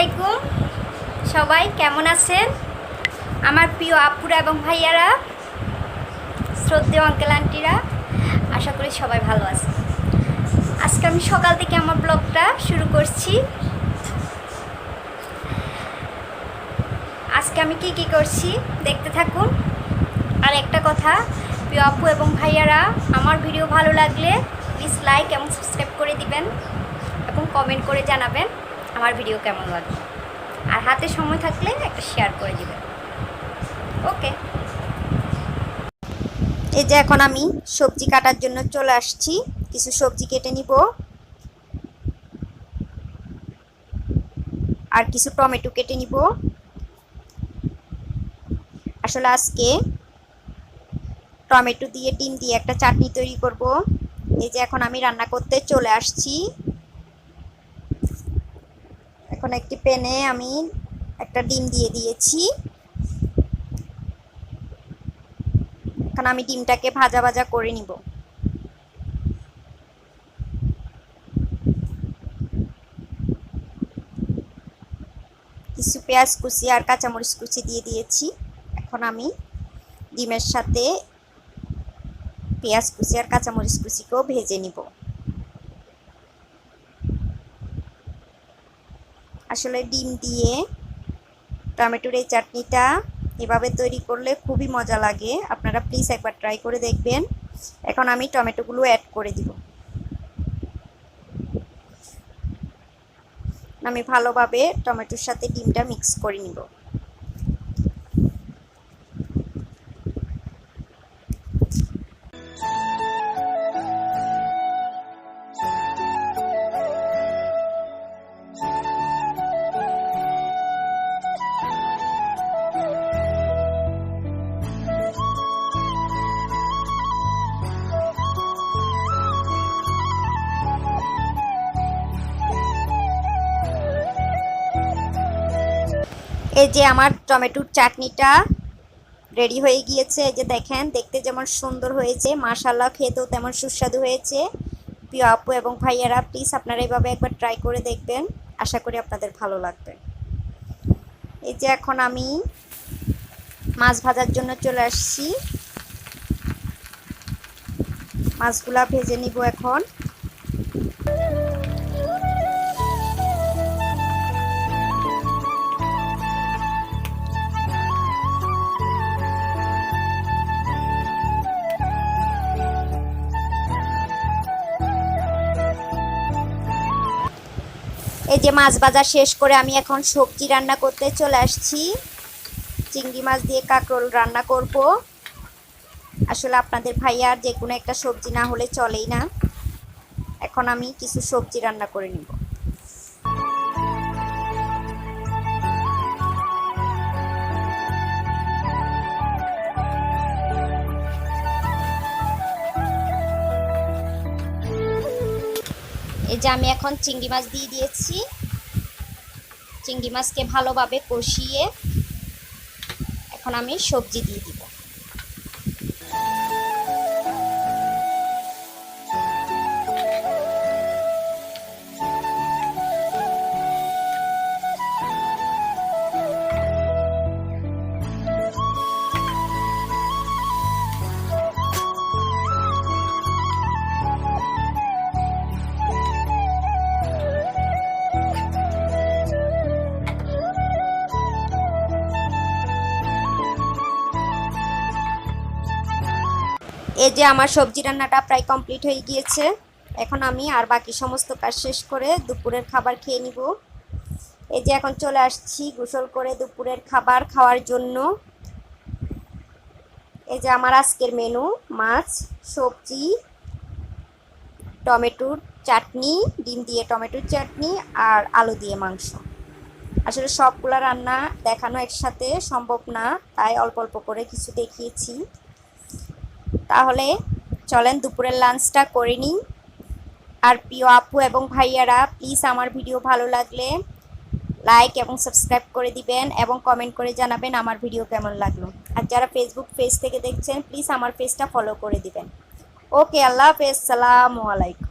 আলাইকুম। সবাই কেমন আছেন? আমার প্রিয় আপুরা এবং ভাইয়ারা শ্রদ্ধেয় আঙ্কেল আন্টিরা আশা করি সবাই ভালো আছে আজকে আমি সকাল থেকে আমার ব্লগটা শুরু করছি। আজকে আমি কি কি করছি দেখতে থাকুন। আর একটা কথা, প্রিয় আপু এবং ভাইয়ারা, আমার ভিডিও ভালো লাগলে প্লিজ লাইক এবং সাবস্ক্রাইব করে দিবেন এবং কমেন্ট করে জানাবেন। আমার ভিডিও কেমন লাগে আর হাতে সময় থাকলে একটা শেয়ার করে দিবেন। ওকে এই যে এখন আমি সবজি কাটার জন্য চলে আসছি। কিছু সবজি কেটে নিব। আর কিছু টমেটো কেটে নিব। আসলে আজকে টমেটো দিয়ে, ডিম দিয়ে একটা চাটনি তৈরি করব। এই যে এখন আমি রান্না করতে চলে আসছি। এখন একটি প্যানে আমি একটা ডিম দিয়ে দিয়েছি। এখন আমি ডিমটাকে ভাজা ভাজা করে নিব। কিছু পেঁয়াজ কুচি আর কাঁচামরিচ কুচি দিয়ে দিয়েছি। এখন আমি ডিমের সাথে পেঁয়াজ কুচি আর কাঁচামরিচ কুচিকেও ভেজে নিব। আসলে ডিম দিয়ে টমেটোর এই চাটনিটা এভাবে তৈরি করলে খুবই মজা লাগে। আপনারা প্লিজ একবার ট্রাই করে দেখবেন। এখন আমি টমেটোগুলো অ্যাড করে দিব। আমি ভালোভাবে টমেটোর সাথে ডিমটা মিক্স করে নিব। এই যে আমার টমেটোর চাটনিটা রেডি হয়ে গিয়েছে, এই যে দেখেন, দেখতে যেমন সুন্দর হয়েছে মাশাল্লাহ খেতেও তেমন সুস্বাদু হয়েছে। প্রিয় আপু এবং ভাইয়ারা প্লিজ আপনারা এইভাবে একবার ট্রাই করে দেখবেন, আশা করি আপনাদের ভালো লাগবে। এই যে এখন আমি মাছ ভাজার জন্য চলে আসছি। মাছগুলা ভেজে নিব এখন। এই যে মাছ বাজার শেষ করে আমি এখন সবজি রান্না করতে চলে আসছি। চিংড়ি মাছ দিয়ে কাঁকরোল রান্না করব। আসলে আপনাদের ভাইয়ার যে কোনো একটা সবজি না হলে চলেই না। এখন আমি কিছু সবজি রান্না করে নিব। এই যে আমি এখন চিংড়ি মাছ দিয়ে দিয়েছি। চিংড়ি মাছকে ভালোভাবে কষিয়ে এখন আমি সবজি দিয়ে দিব। এই যে আমার সবজি রান্নাটা প্রায় কমপ্লিট হয়ে গিয়েছে, এখন আমি আর বাকি সমস্ত কাজ শেষ করে দুপুরের খাবার খেয়ে নিব। এই যে এখন চলে আসছি গোসল করে দুপুরের খাবার খাওয়ার জন্য। এই যে আমার আজকের মেনু, মাছ, সবজি, টমেটোর চাটনি, ডিম দিয়ে টমেটোর চাটনি আর আলু দিয়ে মাংস। আসলে সবগুলো রান্না দেখানো একসাথে সম্ভব না, তাই অল্প অল্প করে কিছু দেখিয়েছি। তাহলে চলেন দুপুরের লাঞ্চটা করে নিই। আর প্রিয় আপু এবং ভাইয়ারা প্লিজ আমার ভিডিও ভালো লাগলে লাইক এবং সাবস্ক্রাইব করে দিবেন এবং কমেন্ট করে জানাবেন আমার ভিডিও কেমন লাগল। আর যারা ফেসবুক পেজ থেকে দেখছেন প্লিজ আমার পেজটা ফলো করে দিবেন। ওকে আল্লাহ হাফেজ, সালামু আলাইকুম।